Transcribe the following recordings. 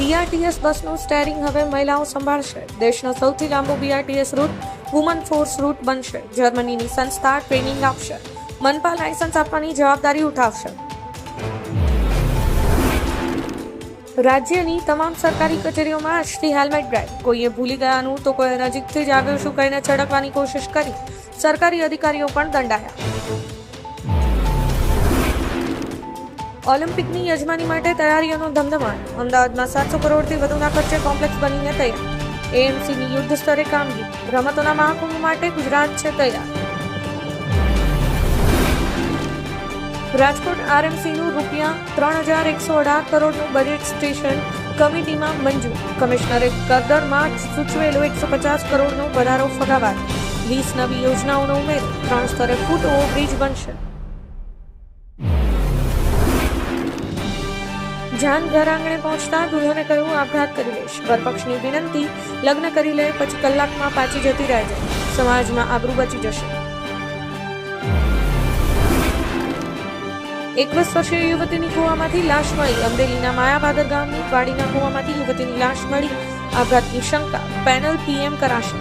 BRTS બસનું steering હવે મહિલાઓ સંભાળશે. દેશનો સૌથી લાંબો BRTS route woman force route બનશે. જર્મનીની સંસ્થા ટ્રેનિંગ આપશે. મનપા લાયસન્સ આપવાની જવાબદારી ઉઠાવશે. રાજ્યની તમામ સરકારી કચેરીઓમાં આજથી હેલ્મેટ ડ્રાઈવ કોઈએ ભૂલી ગયાનું તો કોઈએ નજીકથી જ આગળ શું કહીને છડકવાની કોશિશ કરી? સરકારી અધિકારીઓ પણ દંડાયા. ઓલિમ્પિકની યજમાની માટે તૈયારીઓનો ધમધમાટ. અમદાવાદમાં સાતસો કરોડથી વધુના ખર્ચે કોમ્પ્લેક્સ બનીને તૈયાર. એએમસીની યુદ્ધ સ્તરે કામગીરી. રમતોના મહાકુંભ માટે ગુજરાત છે તૈયાર. રાજકોટ આરએમસીનું રૂપિયા ત્રણ હજાર એકસો અઢાર કરોડનું બજેટ સ્ટેશન કમિટીમાં મંજૂર. કમિશનરે કરદરમાં સૂચવેલો એકસો પચાસ કરોડનો વધારો ફગાવાર વીસ નવી યોજનાઓનો ઉમેરો. ત્રણ સ્તરે ફૂટ ઓવરબ્રિજ બનશે. જાન ઘર આંગણે પહોંચતા દુલ્હને કહ્યું, આપઘાત કરી લઈશ વરપક્ષની વિનંતી, લગ્ન કરી લે, પછી કલાકમાં પાછી જતી રહેજે સમાજમાં આબરૂ બચી જશે. એકવીસ વર્ષીય યુવતીની કૂવામાંથી લાશ મળી. અમરેલીના માયાબાદર ગામની વાડીના કૂવામાંથી યુવતીની લાશ મળી. આપઘાતની શંકા. પેનલ પીએમ કરાશે.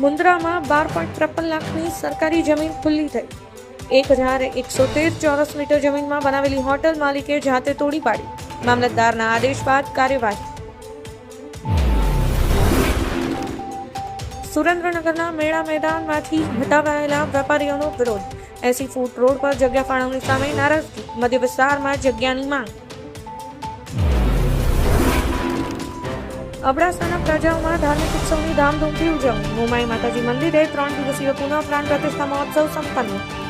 મુન્દ્રામાં બાર પોઈન્ટ ત્રેપન લાખની સરકારી જમીન ખુલ્લી થઈ. એક હજાર એકસો તેર ચોરસ મીટર જમીનમાં બનાવેલી હોટલ માલિકે જાતે તોડી પાડી. મામલતદારના આદેશ બાદ કાર્યવાહી. સુરેન્દ્રનગરના મેળા મેદાનમાંથી હટાવાયેલા વેપારીઓનો વિરોધ. એસી ફૂટ રોડ પર જગ્યા ફાળવણી સામે નારાજગી. મધ્ય વિસ્તારમાં જગ્યાની માંગ. અબડાસાના પ્રજાઓમાં ધાર્મિક ઉત્સવની ધામધૂમથી ઉજવણી. મુંબઈ માતાજી મંદિરે ત્રણ દિવસીય પુનઃ પ્રાણ પ્રતિષ્ઠા મહોત્સવ સંપન્ન.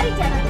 Bye, Jennifer.